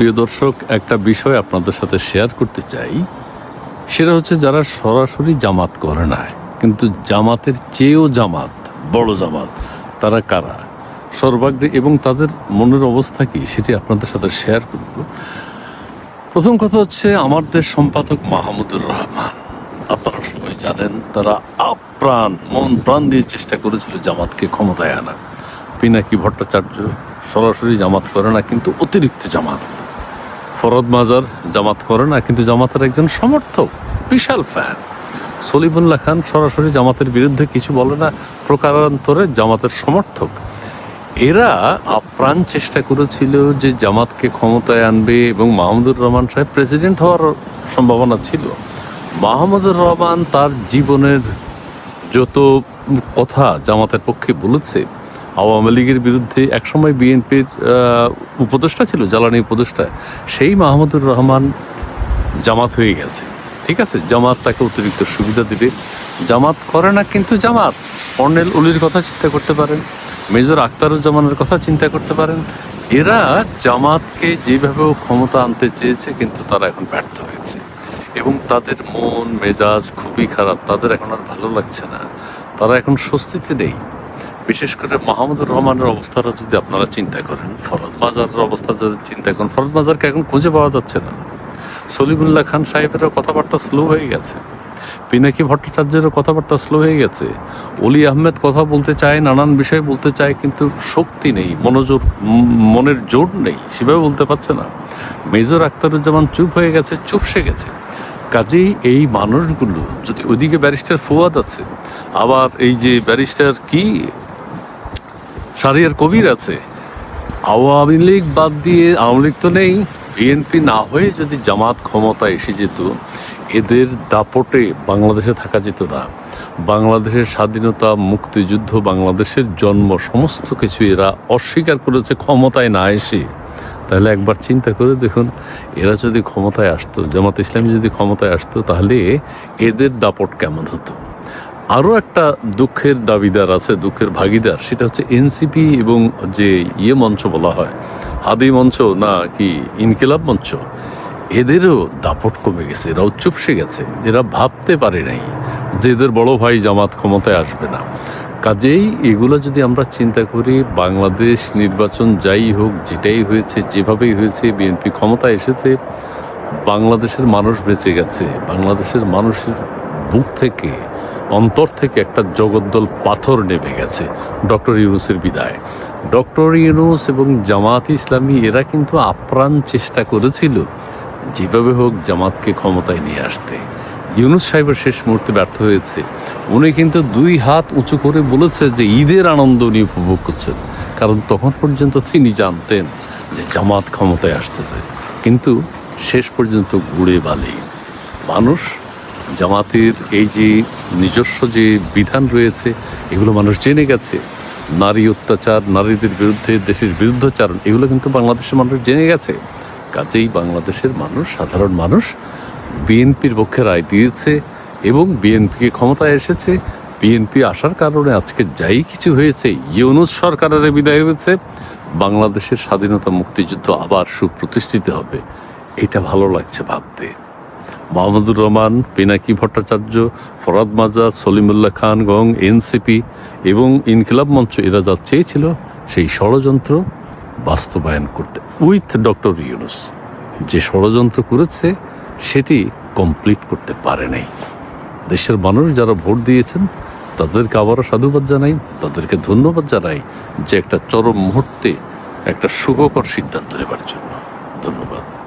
প্রিয় দর্শক, একটা বিষয় আপনাদের সাথে শেয়ার করতে চাই। সেটা হচ্ছে যারা সরাসরি জামাত করে না, কিন্তু জামাতের চেয়েও জামাত, বড় জামাত, তারা কারা? সর্বাগ্রে এবং তাদের মনের অবস্থা কি, সেটি আপনাদের সাথে শেয়ার করব। প্রথম কথা হচ্ছে, আমার দেশ সম্পাদক মাহমুদুর রহমান। আপনারা সবাই জানেন, তারা আপ্রাণ, মন প্রাণ দিয়ে চেষ্টা করেছিল জামাতকে ক্ষমতায় আনা। পিনাকি ভট্টাচার্য সরাসরি জামাত করে না, কিন্তু অতিরিক্ত জামাত। ফরদ মাজার জামাত করে না, কিন্তু জামাতের একজন সমর্থক, বিশাল ফ্যান সলিমুল্লাহ খান সরাসরি জামাতের বিরুদ্ধে কিছু বলে না, প্রকারান্তরে জামাতের সমর্থক। এরা আপ্রাণ চেষ্টা করেছিল যে জামাতকে ক্ষমতায় আনবে এবং মাহমুদুর রহমান সাহেব প্রেসিডেন্ট হওয়ার সম্ভাবনা ছিল। মাহমুদুর রহমান তার জীবনের যত কথা জামাতের পক্ষে বলেছে আওয়ামী লীগের বিরুদ্ধে একসময় বিএনপির উপদেষ্টা ছিল, জ্বালানি উপদেষ্টা, সেই মাহমুদুর রহমান জামাত হয়ে গেছে। ঠিক আছে? জামাত তাকে অতিরিক্ত সুবিধা দিবে। জামাত করে না কিন্তু জামাত। কর্নেল উলির কথা চিন্তা করতে পারেন, মেজর আখতারুজ্জামানের কথা চিন্তা করতে পারেন। এরা জামাতকে যেভাবে ক্ষমতা আনতে চেয়েছে কিন্তু তারা এখন ব্যর্থ হয়েছে। এবং তাদের মন, মেজাজ খুবই খারাপ। তাদের এখন আর ভালো লাগছে না। তারা এখন স্বস্তিতে নেই। বিশেষ করে মাহমুদুর রহমানের অবস্থাটা যদি আপনারা চিন্তা করেন ফরদ মাজারের অবস্থা যদি চিন্তা করেন ফরদ মাজারকে এখন খুঁজে পাওয়া যাচ্ছে না। সলিমুল্লাহ খান সাহেবেরও কথাবার্তা স্লো হয়ে গেছে। পিনাকি ভট্টাচার্যেরও কথাবার্তা স্লো হয়ে গেছে। অলি আহমেদ কথা বলতে চায়, নানান বিষয় বলতে চায়, কিন্তু শক্তি নেই মনোযোগ মনের জোর নেই, সেভাবে বলতে পারছে না। মেজর আখতারুজ্জামান চুপ হয়ে গেছে, চুপসে গেছে। কাজেই এই মানুষগুলো, যদি ওইদিকে ব্যারিস্টার ফুয়াদ আছে, আবার এই যে ব্যারিস্টার কি সারিয়ার কবির আছে। আওয়ামী লীগ বাদ দিয়ে আওয়ামী লীগ তো নেই। বিএনপি না হয়ে যদি জামাত ক্ষমতা এসে যেত, এদের দাপটে বাংলাদেশে থাকা যেত না। বাংলাদেশের স্বাধীনতা, মুক্তিযুদ্ধ, বাংলাদেশের জন্ম, সমস্ত কিছু এরা অস্বীকার করেছে ক্ষমতায় না এসে। তাহলে একবার চিন্তা করে দেখুন, এরা যদি ক্ষমতায় আসতো, জামাত ইসলামী যদি ক্ষমতায় আসতো, তাহলে এদের দাপট কেমন হতো? আরও একটা দুঃখের দাবিদার আছে, দুঃখের ভাগিদার, সেটা হচ্ছে এনসিপি এবং যে ইয়ে মঞ্চ বলা হয়, হাদি মঞ্চ না কি, ইনকিলাব মঞ্চ, এদেরও দাপট কমে গেছে, এরাও চুপসে গেছে, এরা ভাবতে পারে নাই যে এদের বড় ভাই জামাত ক্ষমতায় আসবে না। কাজেই এগুলো যদি আমরা চিন্তা করি, বাংলাদেশ নির্বাচন যাই হোক, যেটাই হয়েছে, যেভাবেই হয়েছে, বিএনপি ক্ষমতায় এসেছে, বাংলাদেশের মানুষ বেঁচে গেছে, বাংলাদেশের মানুষের বুক থেকে অন্তর থেকে একটা জগদ্দল পাথর নেমে গেছে। ডক্টর ইউনুসের বিদায়। ডক্টর ইউনুস এবং জামাত ইসলামী, এরা কিন্তু আপ্রাণ চেষ্টা করেছিল যেভাবে হোক জামাতকে ক্ষমতায় নিয়ে আসতে। ইউনুস সাহেবের শেষ মুহূর্তে ব্যর্থ হয়েছে। উনি কিন্তু দুই হাত উঁচু করে বলেছে যে ঈদের আনন্দ উনি উপভোগ করছেন। কারণ তখন পর্যন্ত তিনি জানতেন যে জামাত ক্ষমতায় আসতেছে। কিন্তু শেষ পর্যন্ত ঘুরে বালি। মানুষ জামাতের এই যে নিজস্ব যে বিধান রয়েছে, এগুলো মানুষ জেনে গেছে। নারী অত্যাচার, নারীদের বিরুদ্ধে, দেশের বিরুদ্ধাচারণ এগুলো কিন্তু বাংলাদেশের মানুষ জেনে গেছে। কাজেই বাংলাদেশের মানুষ, সাধারণ মানুষ, বিএনপির পক্ষে রায় দিয়েছে এবং বিএনপিকে ক্ষমতায় এসেছে। বিএনপি আসার কারণে আজকে যাই কিছু হয়েছে, ইউনুস সরকারের বিদায় হয়েছে। বাংলাদেশের স্বাধীনতা মুক্তিযুদ্ধ আবার সুপ্রতিষ্ঠিত হবে। এটা ভালো লাগছে ভাবতে। মাহমুদুর রহমান, পিনাকি ভট্টাচার্য, ফরাদ মাজা, সলিমুল্লাহ খান, গং, এনসিপি এবং ইনকিলাব মঞ্চ এরা যা চেয়েছিল সেই ষড়যন্ত্র বাস্তবায়ন করতে। উইথ ডক্টর ইউনুস, যে ষড়যন্ত্র করেছে সেটি কমপ্লিট করতে পারে নাই। দেশের মানুষ যারা ভোট দিয়েছেন, তাদেরকে আবারও সাধুবাদ জানাই, তাদেরকে ধন্যবাদ জানাই যে একটা চরম মুহূর্তে একটা সুখকর সিদ্ধান্ত নেবার জন্য। ধন্যবাদ।